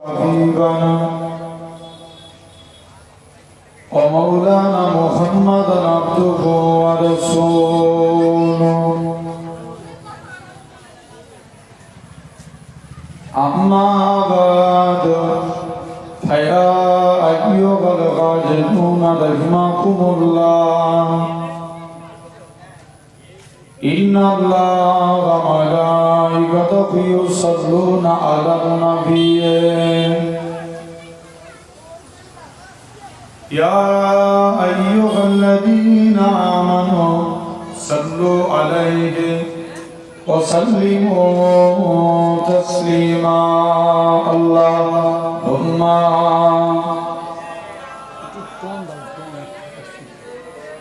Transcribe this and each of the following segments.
حبيبنا ومولانا محمدا عبده ورسوله أما بعد فيا أيها الغالبون رحمكم الله إن الله وملائكته يصلون على النبي. يا أيها الذين آمنوا صلوا عليه وسلموا تسليما. اللهم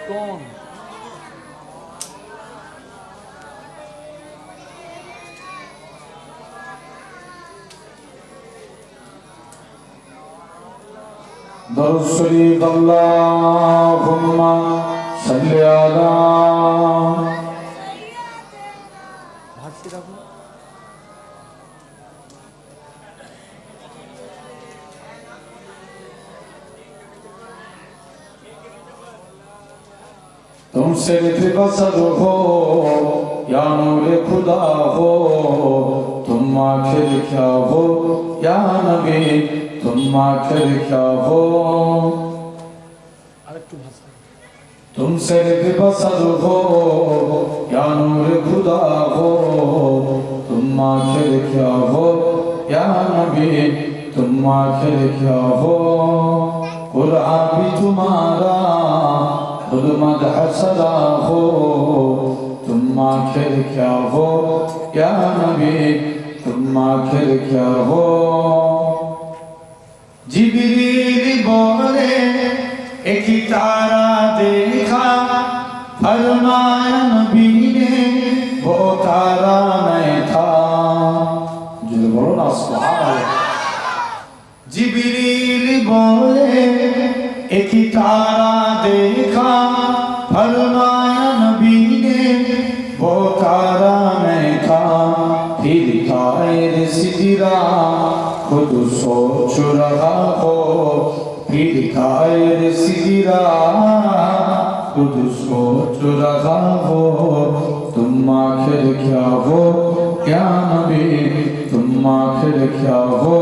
کون درود شریف اللهم صل علی تم سے بسر ہو یا نور خدا ہو تم آخر کیا ہو یا نبی तुम आखिर क्या हो तुम से बसर हो या नूर खुदा हो तुम आखिर क्या हो या नबी तुम आखिर क्या हो कुरान भी तुम्हारा गुलमद हसरा हो तुम आखिर क्या हो या नबी तुम आखिर क्या हो জিবির বলে একটি তারা দেখা। ফরমায়ন বিনে ও তারা নাই থা যদি বলো না জিবিরিল বলে একটি তারা দেখা। ফরমায়ন বিনে ও তারা নাই থা ফির খায়ের था फिर कायर सिजरा खुद सोच रहा हो फिर कायर सिजरा खुद सोच रहा हो तुम आखिर क्या हो क्या नबी तुम आखिर क्या हो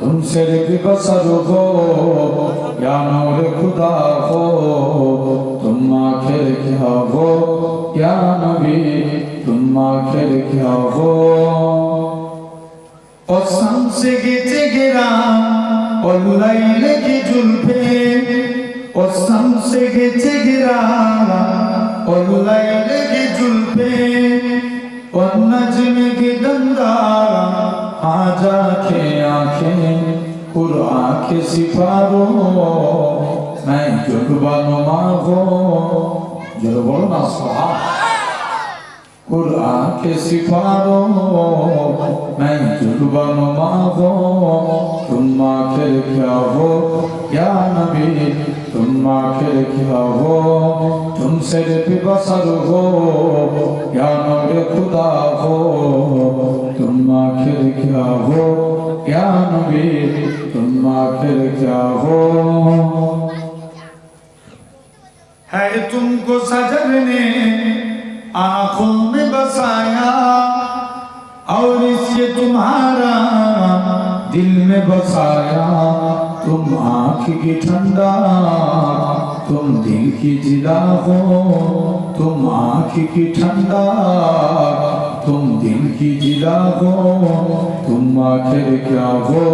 तुम सिर्फ बसर हो या नूर खुदा हो तुम आखिर क्या हो या नबी तुम आखिर क्या हो والشمس جتجرا والليل جلفه والشمس جتجرا والليل جلفه والنجم جدندا آجا کے آنکھیں قرآن کے سفارو میں جلوانو ماں ہو جلوانو سبحان आंखें कुरान के सिपारो मैं जुर्बानो मांगो जुर्बो ना सुहा कुरान के सिपारो मैं जुर्बानो मांगो तुम आखिर क्या हो या नबी तुम आखिर क्या हो तुम सिर्फ बसर हो या नूर खुदा हो तुम आखिर क्या हो या नबी तुम आखिर क्या हो है तुमको सजन ने आँखों में बसाया और इससे तुम्हारा दिल में बसाया। तुम आँख की ठंडा, तुम दिल की जिला हो। तुम आँख की ठंडा, तुम दिल की जिला हो। तुम आखिर क्या हो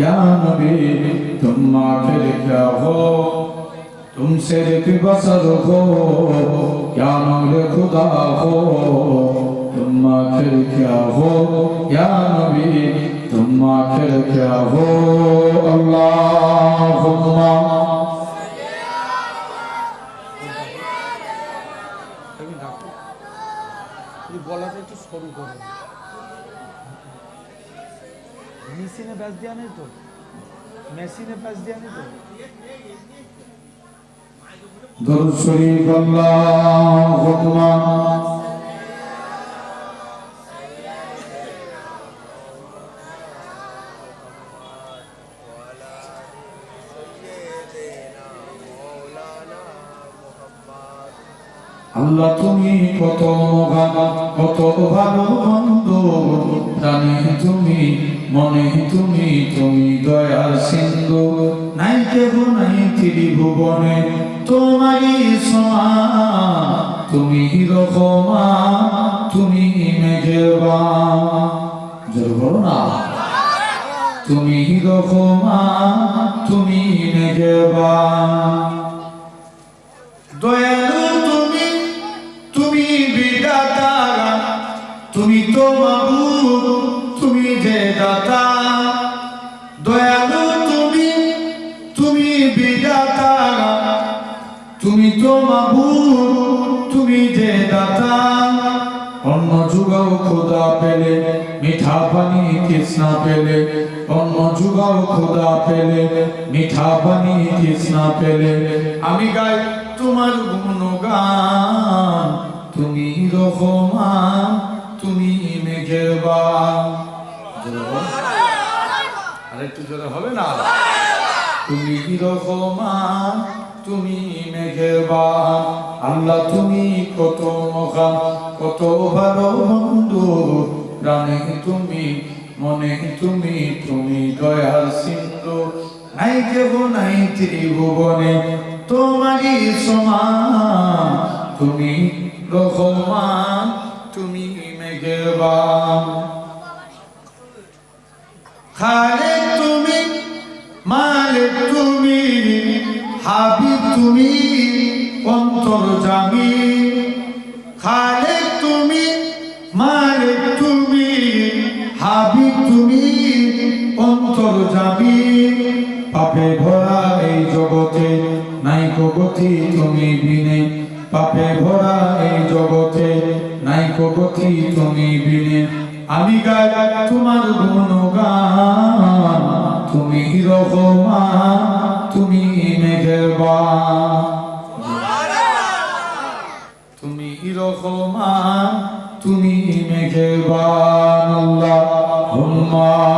या नबी? तुम आखिर क्या हो? तुम सिर्फ बसर हो या नूर खुदा हो तुम आखिर क्या हो या नबी तुम आखिर क्या हो अल्लाहुम्मा তুমি রাখো তুমি গলাটা একটু সরু করো মেশিনে ব্যাস দেওয়া নেই তো মেশিনে ব্যাস দেওয়া নেই তো درود شریف اللهم আল্লাহ তুমি কত মহান, কত ভালো বন্ধু জানি তুমি, মনে তুমি তুমি দয়ার সিন্ধু। নাই কেহ নাই ত্রিভুবনে, তোমারই সমান তুমি রকমা তুমি মেঘেবা জোর না। তুমি রকমা তুমি মেঘেবা তুমি তো মাবুদ তুমি যে দাতা। দয়ালু তুমি তুমি বিদাতা তুমি তো মাবুদ তুমি যে দাতা। অন্য যুগাও খোদা পেলে, মিঠা পানি তৃষ্ণা পেলে। অন্য যুগাও খোদা পেলে, মিঠা পানি তৃষ্ণা পেলে। আমি গাই তোমার গুণগান, তুমি রহমান। তুমি মেঘেবান আরেকটু জোরে হবে না? তুমি রহমান তুমি মেঘেবান আল্লাহ, তুমি কত মহান, কত ভালো বন্ধু। প্রাণে তুমি, মনে তুমি তুমি দয়ার সিন্ধু। নাই কেহ নাই ত্রিভুবনে, তোমারই সমান। তুমি রহমান, তুমি খালে তুমি মালিক তুমি, হাবিব তুমি, অন্তর জামি। খালে তুমি মালিক তুমি, হাবিব তুমি, অন্তর জামি। পাপে ভরা এই জগতে, নাই গতি তুমি বিনে। পাপে ভরা এই জগতে নাই গতি তুমি বিনে। আমি গাই তোমার গুণগান, তুমি রহমান, তুমি মেঘেরবান তুমি রহমান, তুমি মেঘেরবান আল্লাহ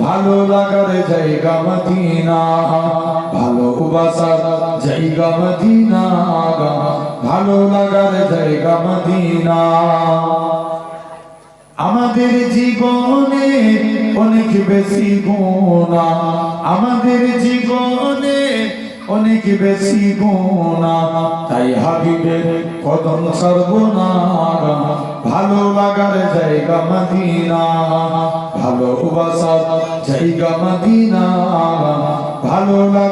ভালো লাগার জায়গা মদিনা ভালোবাসার জায়গা মদিনা, ভালো লাগার জায়গা মদিনা। আমাদের জীবনে অনেক বেশি গুণা আমাদের জীবনে অনেক বেশি গোনা তাই হাবিবের কদম সর্বনা ভালো লাগার জায়গা মদিনা ভালোবাসার জায়গা মদিনা। ভালো লাগা